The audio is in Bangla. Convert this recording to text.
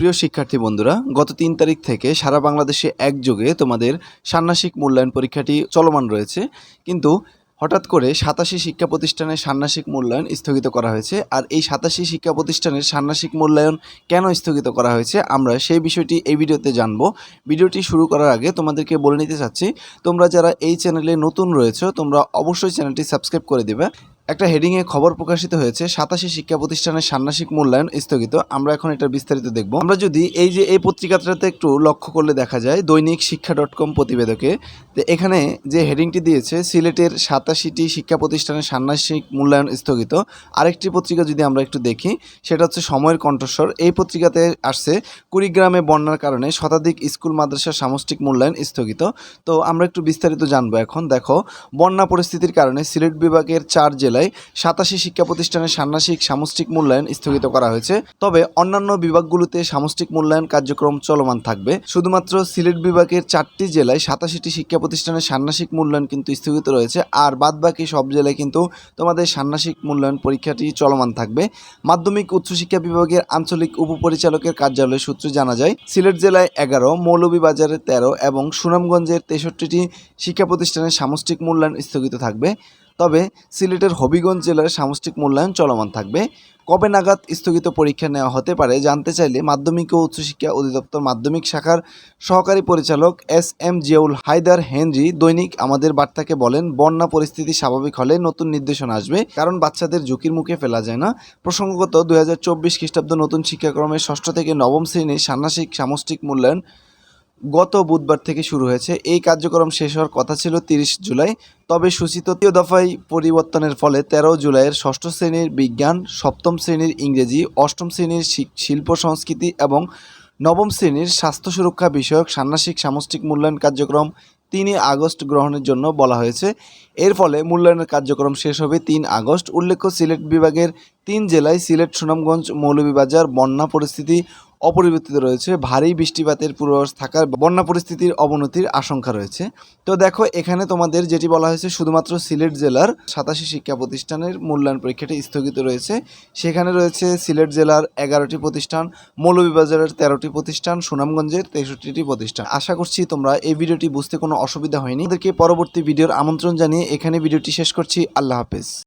প্রিয় শিক্ষার্থী বন্ধুরা, গত তিন তারিখ থেকে সারা বাংলাদেশে একযোগে তোমাদের ষান্মাসিক মূল্যায়ন পরীক্ষাটি চলমান রয়েছে। কিন্তু হঠাৎ করে সাতাশি শিক্ষা প্রতিষ্ঠানের ষান্মাসিক মূল্যায়ন স্থগিত করা হয়েছে আর এই সাতাশি শিক্ষা প্রতিষ্ঠানের ষান্মাসিক মূল্যায়ন কেন স্থগিত করা হয়েছে আমরা সেই বিষয়টি এই ভিডিওতে জানব। ভিডিওটি শুরু করার আগে তোমাদেরকে বলে নিতে চাচ্ছি, তোমরা যারা এই চ্যানেলে নতুন রয়েছে তোমরা অবশ্যই চ্যানেলটি সাবস্ক্রাইব করে দিবে। একটা হেডিংয়ে খবর প্রকাশিত হয়েছে, সাতাশি শিক্ষা প্রতিষ্ঠানের ষান্মাসিক মূল্যায়ন স্থগিত। আমরা এখন এটা বিস্তারিত দেখব। আমরা যদি এই যে, এই পত্রিকাটাতে একটু লক্ষ্য করলে দেখা যায়, দৈনিক শিক্ষা ডট কম প্রতিবেদকে তো এখানে যে হেডিংটি দিয়েছে, সিলেটের সাতাশিটি শিক্ষা প্রতিষ্ঠানের ষান্মাসিক মূল্যায়ন স্থগিত। আরেকটি পত্রিকা যদি আমরা একটু দেখি, সেটা হচ্ছে সময়ের কণ্ঠস্বর। এই পত্রিকাতে আসছে, কুড়িগ্রামে বন্যার কারণে শতাধিক স্কুল, মাদ্রাসার সামষ্টিক মূল্যায়ন স্থগিত। তো আমরা একটু বিস্তারিত জানব এখন। দেখো, বন্যা পরিস্থিতির কারণে সিলেট বিভাগের চার জেলায় সাতাশি শিক্ষা প্রতিষ্ঠানের ষান্মাসিক সামষ্টিক মূল্যায়ন স্থগিত করা হয়েছে। তবে অন্যান্য বিভাগগুলোতে সামষ্টিক মূল্যায়ন কার্যক্রম চলমান থাকবে। শুধুমাত্র সিলেট বিভাগের চারটি জেলায় সাতাশিটি শিক্ষা প্রতিষ্ঠানের ষান্মাসিক মূল্যায়ন কিন্তু স্থগিত রয়েছে। আর বাদবাকি সব জেলায় কিন্তু তোমাদের ষান্মাসিক মূল্যায়ন পরীক্ষাটি চলমান থাকবে। মাধ্যমিক উচ্চশিক্ষা বিভাগের আঞ্চলিক উপপরিচালকের কার্যালয় সূত্রে জানা যায়, সিলেট জেলায় এগারো, মৌলভীবাজারে তেরো এবং সুনামগঞ্জের তেষট্টিটি শিক্ষা প্রতিষ্ঠানের সামষ্টিক মূল্যায়ন স্থগিত থাকবে। তবে সিলেটের হবিগঞ্জ জেলার সামষ্টিক মূল্যায়ন চলমান থাকবে। কবে নাগাদ স্থগিত পরীক্ষা নেওয়া হতে পারে জানতে চাইলে মাধ্যমিক ও উচ্চশিক্ষা অধিদপ্তর মাধ্যমিক শাখার সহকারী পরিচালক S M Ziaul Haider Henry দৈনিক আমাদের বার্তাকে বলেন, বন্যা পরিস্থিতি স্বাভাবিক হলে নতুন নির্দেশনা আসবে, কারণ বাচ্চাদের ঝুঁকির মুখে ফেলা যায় না। প্রসঙ্গগত দুই হাজার চব্বিশ খ্রিস্টাব্দ নতুন শিক্ষাক্রমে ষষ্ঠ থেকে নবম শ্রেণির ষান্মাসিক সামষ্টিক মূল্যায়ন গত বুধবার থেকে শুরু হয়েছে। এই কার্যক্রম শেষ হওয়ার কথা ছিল তিরিশ জুলাই। তবে সূচিত তৃতীয় দফায় পরিবর্তনের ফলে তেরো জুলাইয়ের ষষ্ঠ শ্রেণির বিজ্ঞান, সপ্তম শ্রেণির ইংরেজি, অষ্টম শ্রেণির শিল্প সংস্কৃতি এবং নবম শ্রেণির স্বাস্থ্য সুরক্ষা বিষয়ক ষান্মাসিক সামষ্টিক মূল্যায়ন কার্যক্রম তিনই আগস্ট গ্রহণের জন্য বলা হয়েছে। এর ফলে মূল্যায়নের কার্যক্রম শেষ হবে তিন আগস্ট। উল্লেখ্য সিলেট বিভাগের তিন জেলায় সিলেট, সুনামগঞ্জ, মৌলভীবাজার, বন্যা পরিস্থিতি অপরিবর্তিত রয়েছে। ভারী বৃষ্টিপাতের পূর্বাভাস থাকার বন্যা পরিস্থিতির অবনতির আশঙ্কা রয়েছে। তো দেখো, এখানে তোমাদের যেটি বলা হয়েছে, শুধুমাত্র সিলেট জেলার সাতাশি শিক্ষা প্রতিষ্ঠানের মূল্যায়ন পরীক্ষাটি স্থগিত রয়েছে। সেখানে রয়েছে সিলেট জেলার এগারোটি প্রতিষ্ঠান, মৌলভীবাজারের তেরোটি প্রতিষ্ঠান, সুনামগঞ্জের তেষট্টিটি প্রতিষ্ঠান। আশা করছি তোমরা এই ভিডিওটি বুঝতে কোনো অসুবিধা হয়নি। আমাদেরকে পরবর্তী ভিডিওর আমন্ত্রণ জানিয়ে এখানে ভিডিওটি শেষ করছি। আল্লাহ হাফেজ।